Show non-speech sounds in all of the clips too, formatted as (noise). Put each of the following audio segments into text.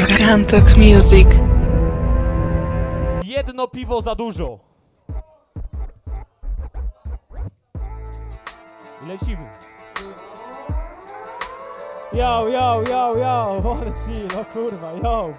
Cantok Music. Jedno piwo za dużo. Lecimy. Yo, yo, yo, yo, ale chill, no kurwa, yo.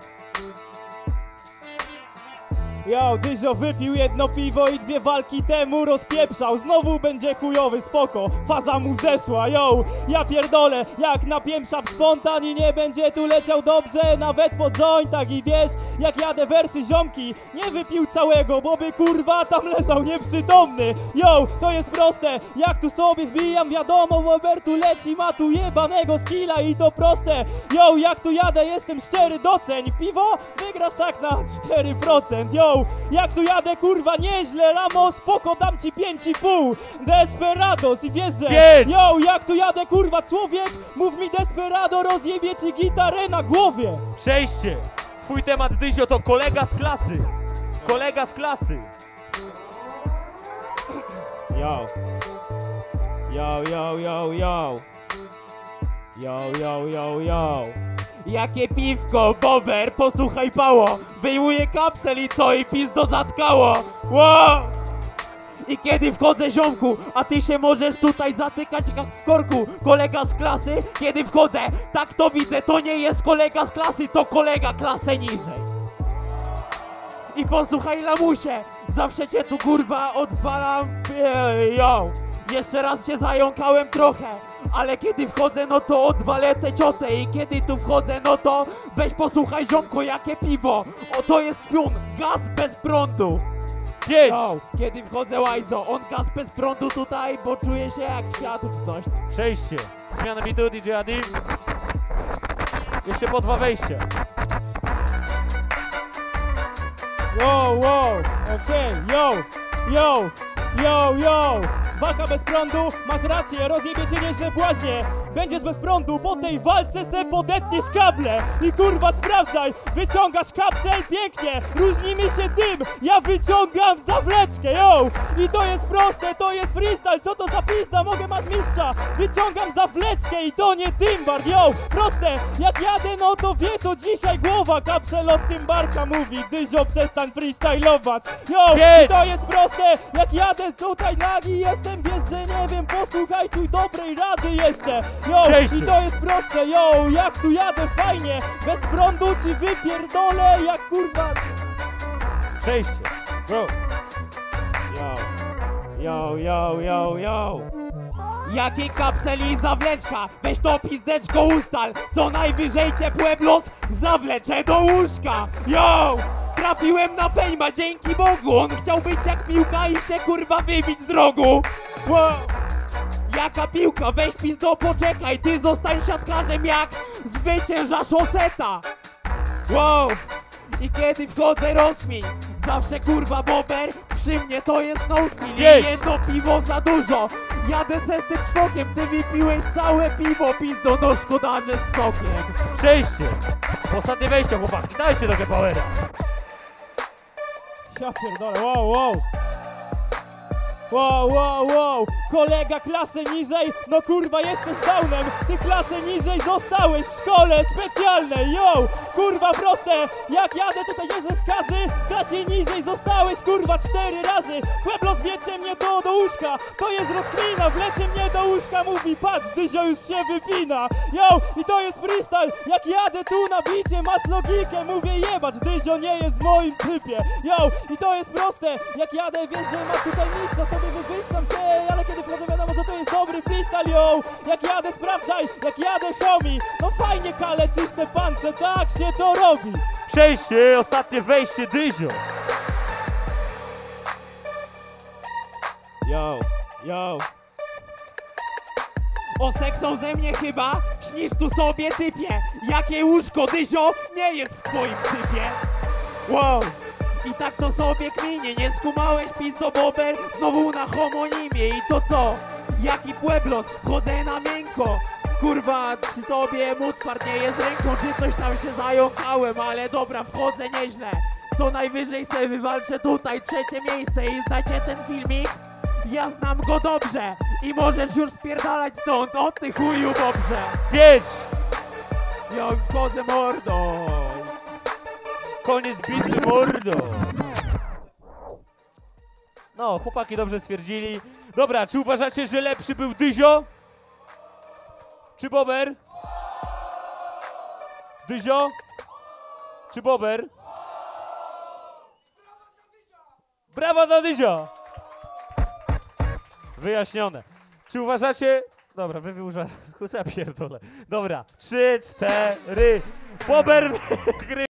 Yo, Dyzio wypił jedno piwo i dwie walki temu rozpieprzał. Znowu będzie chujowy, spoko, faza mu zeszła, yo. Ja pierdolę, jak napieprzam spontan i nie będzie tu leciał dobrze Nawet po jointach. I wiesz, jak jadę wersy ziomki Nie wypił całego, bo by kurwa tam leżał nieprzytomny. Yo, to jest proste, jak tu sobie wbijam wiadomo Robertu leci, ma tu jebanego skilla i to proste. Yo, jak tu jadę, jestem szczery, doceń. Piwo, wygrasz tak na 4%, yo jak tu jadę, kurwa, nieźle, Ramo, spoko, dam ci 5,5 Desperados i wiesz, że Pięć! Yo, jak tu jadę, kurwa, człowiek Mów mi desperado, rozjebie ci gitarę na głowie Przejście! Twój temat, Dyzio, to kolega z klasy! Kolega z klasy! Yo Yo, yo, yo, yo Yo, yo, yo, yo Jakie piwko, bober, posłuchaj pało. Wyjmuję kapsel i co, i pizdo zatkało. Wow! I kiedy wchodzę ziomku, a ty się możesz tutaj zatykać jak w korku. Kolega z klasy, kiedy wchodzę, tak to widzę, to nie jest kolega z klasy, to kolega klasę niżej. I posłuchaj lamusie, zawsze cię tu kurwa odpalam, yo. Jeszcze raz cię zająkałem trochę, ale kiedy wchodzę no to odwalę tę ciotę i kiedy tu wchodzę no to weź posłuchaj ziomko jakie piwo, o to jest piun, gaz bez prądu. Yo, kiedy wchodzę łajzo, on gaz bez prądu tutaj, bo czuję się jak światło czy coś. Przejście! Zmiana bitu, DJ Adi. Jeszcze po dwa wejścia. Wow, wow, okej, yo, yo, yo, yo Walka bez prądu, masz rację, rozjebie cię nieźle błaźnie Będziesz bez prądu, po tej walce se podetniesz kable. I kurwa sprawdzaj, wyciągasz kapsel, pięknie Różnimy się tym, ja wyciągam zawleczkę, yo! I to jest proste, to jest freestyle, co to za pizda, mogę mat mistrza Wyciągam zawleczkę i to nie tymbar, yo! Proste, jak jadę, no to wie to dzisiaj głowa. Kapsel od tymbarka mówi, Dyzio przestań freestylować Yo, i to jest proste, jak jadę tutaj nagi jestem Wiesz, że nie wiem, posłuchaj tu dobrej rady jeszcze Yo, Przejście. i to jest proste, yo, jak tu jadę fajnie Bez prądu ci wypierdolę, jak kurwa Przejście! Bro! Yo, yo, yo, yo Jakiej kapseli zawleczka? Weź to pizdeczko ustal Co najwyżej cię Pueblos zawleczę do łóżka Yo! Trafiłem na fejma, dzięki Bogu On chciał być jak piłka i się kurwa wybić z rogu Wow! Jaka piłka? Weź pizdo, poczekaj Ty zostań siatkarzem jak zwyciężasz oseta Wow! I kiedy wchodzę rozkmin Zawsze kurwa bober Przy mnie to jest no skill I Jedź! jedno piwo za dużo Jadę se z tym czwokiem Ty wypiłeś całe piwo Pizdo, no szkoda, że z sokiem Przejście! Ostatnie wejście, chłopaki, dajcie trochę powera! Ja pierdolę, wow, wow Wow, wow, wow, kolega klasę niżej, no kurwa jesteś downem Ty klasę niżej zostałeś w szkole specjalnej, yo Kurwa proste, jak jadę tutaj nie ze skazy Klasie niżej zostałeś kurwa cztery razy. Pueblo zwiecie mnie to do łóżka, to jest rozkmina Wlecie mnie do łóżka, mówi patrz, Dyzio już się wypina. Yo, i to jest freestyle, jak jadę tu na bicie Masz logikę, mówię jebać, Dyzio nie jest w moim typie. Yo, i to jest proste, jak jadę wiesz, że masz tutaj mistrza Sobie wywyższam się, ale kiedy wchodzę wiadomo, że to jest dobry freestyle, yo. Jak jadę sprawdzaj, jak jadę homie No fajnie kale, czyste pancze, tak się to robi Przejście! Ostatnie wejście, Dyzio! Yo, yo. Oseksą ze mnie chyba, śnisz tu sobie typie. Jakie łóżko, Dyzio, nie jest w twoim typie. Wow. I tak to sobie kminie, nie skumałeś pizzo bober? Znowu na homonimie i to co? Jaki pueblos, chodzę na miękko Kurwa, czy sobie mózg nie jest ręką, czy coś tam się zająkałem Ale dobra, wchodzę nieźle Co najwyżej sobie wywalczę tutaj trzecie miejsce I znacie ten filmik? Ja znam go dobrze i możesz już spierdalać stąd, o ty chuju dobrze Pięć! Ja wchodzę mordo Koniec bitwy, mordo! No, chłopaki dobrze stwierdzili. Dobra, czy uważacie, że lepszy był Dyzio? Czy Bober? Dyzio? Czy Bober? Brawo dla Dyzio! Wyjaśnione. Czy uważacie... Dobra, wy wyłża... (laughs) Ja pierdolę. Dobra, trzy, cztery. Bober (laughs) wygrywa.